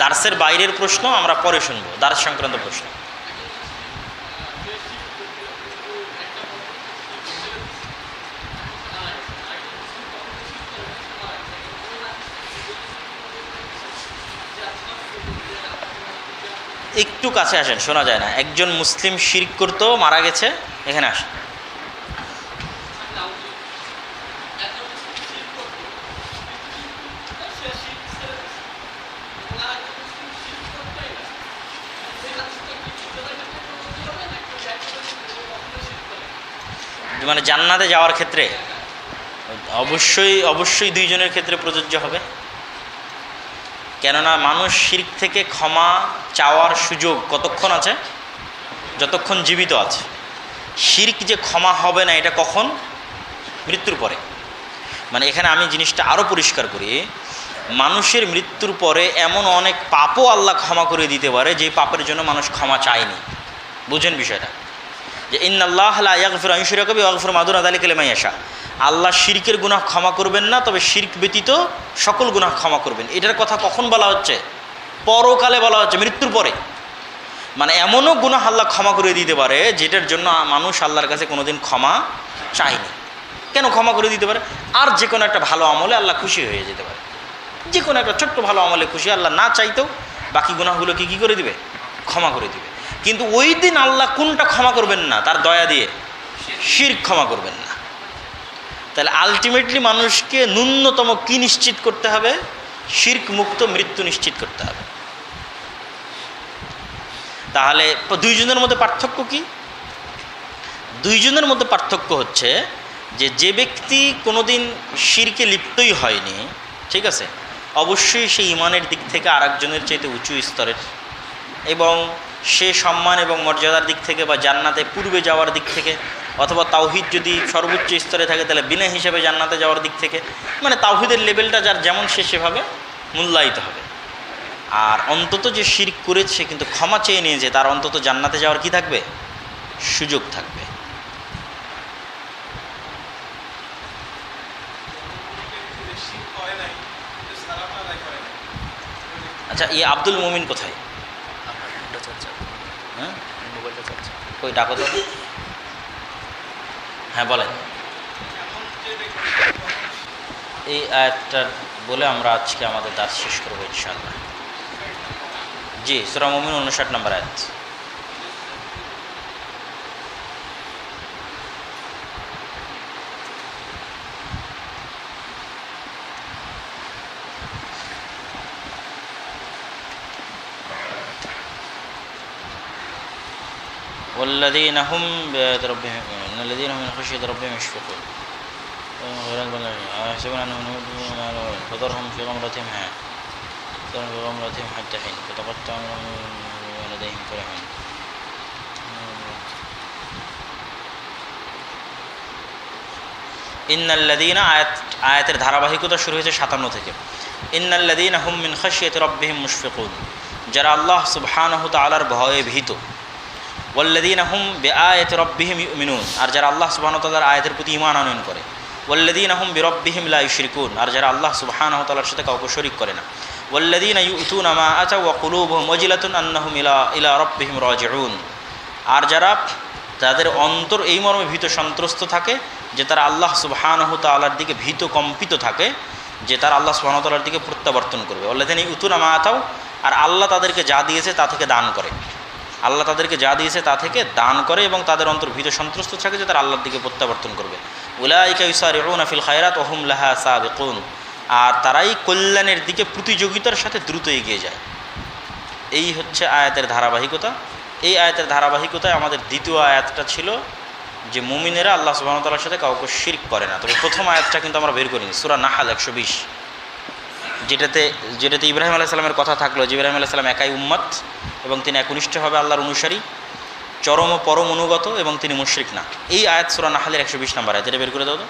দার্সের বাইরের প্রশ্ন আমরা পরে শুনব, দার্স সংক্রান্ত প্রশ্ন। একটু কাছে আসেন, শোনা যায় না। একজন মুসলিম শিরক করতো, মারা গেছে, এখানে আসেন। মানে জান্নাতে যাওয়ার ক্ষেত্রে অবশ্যই অবশ্যই দুইজনের ক্ষেত্রে প্রযোজ্য হবে। কেননা মানুষ শির্ক থেকে ক্ষমা চাওয়ার সুযোগ কতক্ষণ আছে? যতক্ষণ জীবিত আছে। শির্ক যে ক্ষমা হবে না, এটা কখন? মৃত্যুর পরে। মানে এখানে আমি জিনিসটা আরও পরিষ্কার করি, মানুষের মৃত্যুর পরে এমন অনেক পাপও আল্লাহ ক্ষমা করে দিতে পারে, যে পাপের জন্য মানুষ ক্ষমা চায়নি। বুঝেন বিষয়টা? যে ইন্নআল্লাহ মাদুর আদালি আল্লাহ শিরকের গুনাহ ক্ষমা করবেন না, তবে শির্ক ব্যতীত সকল গুনাহ ক্ষমা করবেন। এটার কথা কখন বলা হচ্ছে? পরকালে বলা হচ্ছে, মৃত্যুর পরে। মানে এমনও গুনাহ আল্লাহ ক্ষমা করে দিতে পারে, যেটার জন্য মানুষ আল্লাহর কাছে কোনোদিন ক্ষমা চায়নি। কেন ক্ষমা করে দিতে পারে? আর যে কোনো একটা ভালো আমলে আল্লাহ খুশি হয়ে যেতে পারে। যে কোনো একটা ছোট্ট ভালো আমলে খুশি আল্লাহ না চাইতেও বাকি গুনাহগুলো কি কী করে দিবে? ক্ষমা করে দিবে। কিন্তু ওই দিন আল্লাহ কোনটা ক্ষমা করবেন না, তার দয়া দিয়ে শির ক্ষমা করবেন না। তাহলে আলটিমেটলি মানুষকে ন্যূনতম কি নিশ্চিত করতে হবে? শির্ক মুক্ত মৃত্যু নিশ্চিত করতে হবে। তাহলে দুইজনের মধ্যে পার্থক্য কি? দুইজনের মধ্যে পার্থক্য হচ্ছে যে যে ব্যক্তি কোনোদিন শিরকে লিপ্তই হয়নি, ঠিক আছে, অবশ্যই সেই ইমানের দিক থেকে আরেকজনের চাইতে উঁচু স্তরের এবং সে সম্মান এবং মর্যাদার দিক থেকে বা জান্নাতে পূর্বে যাওয়ার দিক থেকে অথবা তাওহিদ যদি সর্বোচ্চ স্তরে থাকে, তাহলে বিনা হিসেবে জান্নাতে যাওয়ার দিক থেকে মানে তাওহিদের লেভেলটা যার যেমন সে সেভাবে মূল্যায়িত হবে। আর অন্তত যে শির করেছে কিন্তু ক্ষমা চেয়ে নিয়েছে, তার অন্তত জান্নাতে যাওয়ার কি থাকবে? সুযোগ থাকবে। আচ্ছা এই আব্দুল মোমিন কোথায়? হ্যাঁ কই, ডাকো তো। হ্যাঁ বলেন। এই আয়াতটা বলে আমরা আজকে আমাদের দাঁত শেষ করব ইনশাল্লাহ জি, সুরা মমিন উনষাট নম্বর আয়াত। والذين هم بآيات ربهم إن الذين هم من خشية ربهم يشفقون يحسبون أنهم يموتون ما لا فذرهم في غمرتهم ها فذرهم في غمرتهم حتى حين فتقطع لديهم فرحون ইন্নাল্লাদিনা আয়াত আয়াতের ধারাবাহিকতা শুরু হয়েছে সাতান্ন থেকে ইন্নাল্লাদিন হুম মিন খাসিয়ত রব্বিহিম মুশফিকুন যারা আল্লাহ সুবহানাহু তাআলার ভয়ে ভীত ওয়াল্লাদিন আহম বে আয়ত রব্বিহিম মিনুন আর যারা আল্লাহ সুবাহতাল্লার আয়াতের প্রতি ইমান আনয়ন করে। ওয়াল্লাদিন হুম বিরব্বিহিম লা ইশরিকুন আর যারা আল্লাহ সুবহানাহু তাআলার সাথে কাউকে শরিক করে না। ওয়াল্লাদিন ইউতুন মা আতা ওয়া কুলুবুহুম ওয়াজিলাতুন আন্নাহুম ইলা ইলা রব্বিহিম রাজিউন। আর যারা তাদের অন্তর এই মর্মে ভীত সন্ত্রস্ত থাকে, যে তারা আল্লাহ সুবহানাহু তাআলার দিকে ভীত কম্পিত থাকে, যে তারা আল্লাহ সুবহানাহু তাআলার দিকে প্রত্যাবর্তন করবে। ওয়াল্লাদিন ইউতুন মা আতাও আর আল্লাহ তাদেরকে যা দিয়েছে তা থেকে দান করে। আল্লাহ তাদেরকে যা দিয়েছে তা থেকে দান করে এবং তাদের অন্তর ভীত সন্ত্রস্ত থাকে যে তারা আল্লাহর দিকে প্রত্যাবর্তন করবে। উলাইকা খায়রাত ওহুম লাহা সাবিকুন। আর তারাই কল্যাণের দিকে প্রতিযোগিতার সাথে দ্রুত এগিয়ে যায়। এই হচ্ছে আয়াতের ধারাবাহিকতা। এই আয়াতের ধারাবাহিকতায় আমাদের দ্বিতীয় আয়াতটা ছিল যে মুমিনেরা আল্লাহ সুবাহতাল্লার সাথে কাউকে শির্ক করে না। তবে প্রথম আয়াতটা কিন্তু আমরা বের করিনি। সুরা নাহাল একশো বিশ। যেটাতে যেটাতে ইব্রাহিম আলাহ কথা থাকল যে ইব্রাহিম আলাহ একাই উম্মত এবং তিনি একনিষ্ঠভাবে আল্লাহর অনুসারী, চরম ও পরম অনুগত এবং তিনি মুশরিক না। এই আয়াত সুরা নাহালের একশো বিশ নম্বর আয়াত, এটা বের করে দাও তো।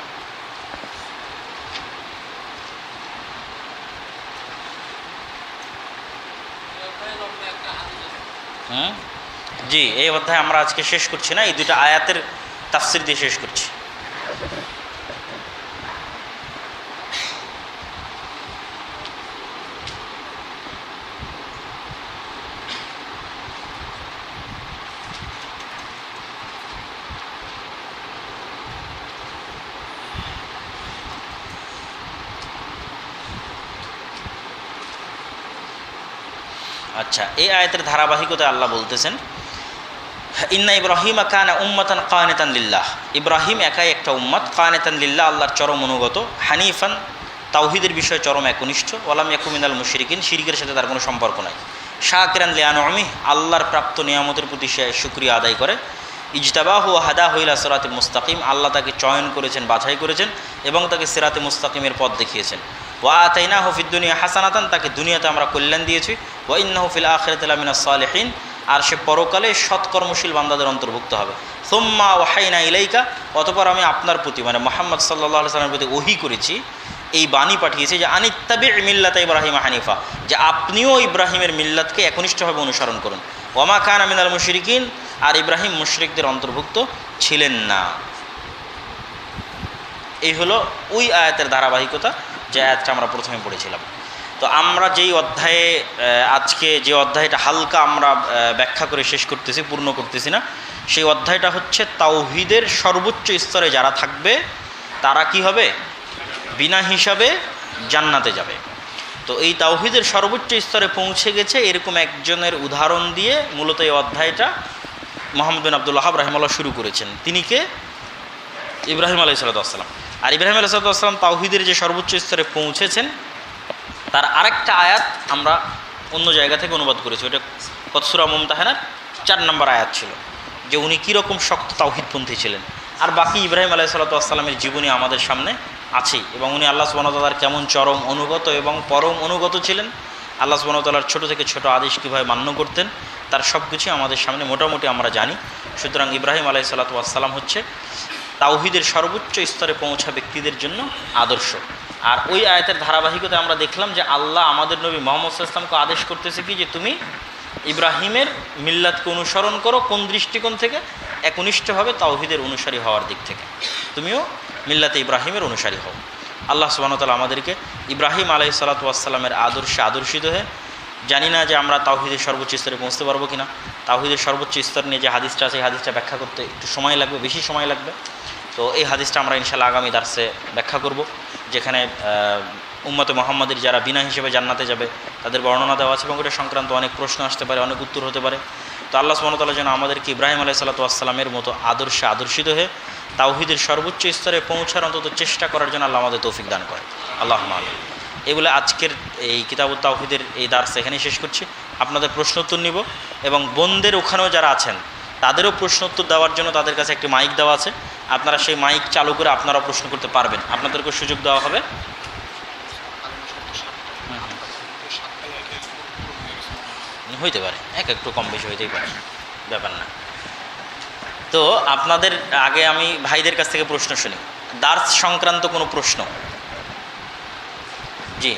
হুম জি, এই অধ্যায় আমরা আজকে শেষ করছি না, এই দুইটা আয়াতের তাফসির দিয়ে শেষ করছি। আচ্ছা এই আয়াতের ধারাবাহিকতায় আল্লাহ বলতেছেন, ইন্না ইব্রাহিম কানা উম্মাতান কানেতান লিল্লাহ। ইব্রাহিম একাই একটা উম্মাত, কানেতান লিল্লাহ আল্লাহর চরম অনুগত, হানিফান তাওহিদের বিষয়ে চরম একনিষ্ঠ, ওয়ালাম ইয়াকুমিনাল মুশরিকিন, শিরিকের সাথে তার কোনো সম্পর্ক নাই। শাহকিরান লিয়ানমি, আল্লাহর প্রাপ্ত নিয়ামতের প্রতি সে সুক্রিয়া আদায় করে। ইজতাবাহ ও হাদা হইলা সিরাতে মুস্তাকিম, আল্লাহ তাকে চয়ন করেছেন, বাছাই করেছেন এবং তাকে সিরাতে মুস্তাকিমের পথ দেখিয়েছেন। ওয়া তাইনা হফিদ দুনিয়া হাসানাতান, তাকে দুনিয়াতে আমরা কল্যাণ দিয়েছি। ওয়া ইন্না হফিল আখিরাতিলামিনা সালেহিন, আর সে পরকালে সৎকর্মশীল বান্দাদের অন্তর্ভুক্ত হবে। সোম্মা ওয়াহাইনা ইলাইকা, অতপর আমি আপনার প্রতি মানে মোহাম্মদ সাল্লাহ সাল্লামের প্রতি ওহি করেছি, এই বাণী পাঠিয়েছি যে আনিত্তাবি মিল্লাত ইব্রাহিম হানিফা, যে আপনিও ইব্রাহিমের মিল্লাতকে একনিষ্ঠভাবে অনুসরণ করুন। ওমা খান আমিনাল মুশরিকিন, আর ইব্রাহিম মুশরিকদের অন্তর্ভুক্ত ছিলেন না। এই হলো ওই আয়াতের ধারাবাহিকতা, যে আয়াতটা আমরা প্রথমে পড়েছিলাম। তো আমরা যেই অধ্যায়ে আজকে যে অধ্যায়টা হালকা আমরা ব্যাখ্যা করে শেষ করতেছি, পূর্ণ করতেছি না, সেই অধ্যায়টা হচ্ছে তাওহিদের সর্বোচ্চ স্তরে যারা থাকবে, তারা কি হবে? বিনা হিসাবে জান্নাতে যাবে। তো এই তাওহিদের সর্বোচ্চ স্তরে পৌঁছে গেছে এরকম একজনের উদাহরণ দিয়ে মূলত এই অধ্যায়টা মোহাম্মদ বিন আবদুল্লাহ রাহিমাল্লাহ শুরু করেছেন। তিনি কে? ইব্রাহিম আলাই সাল্লাম আর ইব্রাহিম আলাই সাল্লাম তাওহিদের যে সর্বোচ্চ স্তরে পৌঁছেছেন তার আরেকটা আয়াত আমরা অন্য জায়গা থেকে অনুবাদ করেছি। ওটা কতসুরা মুমতাহানার? চার নম্বর আয়াত ছিল। যে উনি কীরকম শক্ত তাওহিদপন্থী ছিলেন। আর বাকি ইব্রাহিম আলাই সাল্লাতামের জীবনী আমাদের সামনে আছেই। এবং উনি আল্লাহ সুবাহতালার কেমন চরম অনুগত এবং পরম অনুগত ছিলেন। আল্লাহ সুবাহতালার ছোটো থেকে ছোট আদেশ কীভাবে মান্য করতেন, তার সব কিছুই আমাদের সামনে মোটামুটি আমরা জানি। সুতরাং ইব্রাহিম আলাই সাল্লাতাম হচ্ছে তাওহিদের সর্বোচ্চ স্তরে পৌঁছা ব্যক্তিদের জন্য আদর্শ। আর ওই আয়তের ধারাবাহিকতায় আমরা দেখলাম যে আল্লাহ আমাদের নবী মোহাম্মদ ইসলামকে আদেশ করতেছে কি যে তুমি ইব্রাহিমের মিল্লাতকে অনুসরণ করো কোন দৃষ্টিকোণ থেকে? একনিষ্ঠভাবে তাওহিদের অনুসারী হওয়ার দিক থেকে। তুমিও মিল্লাতে ইব্রাহিমের অনুসারী হও। আল্লাহ সুবাহতাল আমাদেরকে ইব্রাহিম আলাই সালাতামের আদর্শে আদর্শিত হয়ে, জানি না যে আমরা তাওহিদের সর্বোচ্চ স্তরে পৌঁছতে পারব কি না তাওহিদের সর্বোচ্চ স্তর নিয়ে যে হাদিসটা আছে, এই হাদিসটা ব্যাখ্যা করতে একটু সময় লাগবে, বেশি সময় লাগবে। তো এই হাদিসটা আমরা ইনশাল্লাহ আগামী দার্সে ব্যাখ্যা করব, যেখানে উম্মতে মোহাম্মদের যারা বিনা হিসেবে জান্নাতে যাবে, তাদের বর্ণনা দেওয়া আছে এবং ওটা সংক্রান্ত অনেক প্রশ্ন আসতে পারে, অনেক উত্তর হতে পারে। তো আল্লাহ সুমতাল্লাহ যেন আমাদেরকে ইব্রাহিম আলাই সাল্লাতামের মতো আদর্শে আদর্শিত হয়ে তাওহিদের সর্বোচ্চ স্তরে পৌঁছার অন্তত চেষ্টা করার জন্য আল্লাহ আমাদের তৌফিক দান করে আল্লাহ আলী এগুলো আজকের এই কিতাবুত তাওহিদের এই দার্স এখানেই শেষ করছি। আপনাদের প্রশ্ন উত্তর নিব এবং বোনদের ওখানেও যারা আছেন, তাদেরও প্রশ্ন উত্তর দেওয়ার জন্য তাদের কাছে একটি মাইক দেওয়া আছে। আপনারা সেই মাইক চালু করে আপনারা প্রশ্ন করতে পারবেন। আপনাদেরকে সুযোগ দেওয়া হবে। হইতে পারে, এক একটু কম বেশি হইতেই পারে, ব্যাপার না। তো আপনাদের আগে আমি ভাইদের কাছ থেকে প্রশ্ন শুনি। দার্স সংক্রান্ত কোনো প্রশ্ন? জি।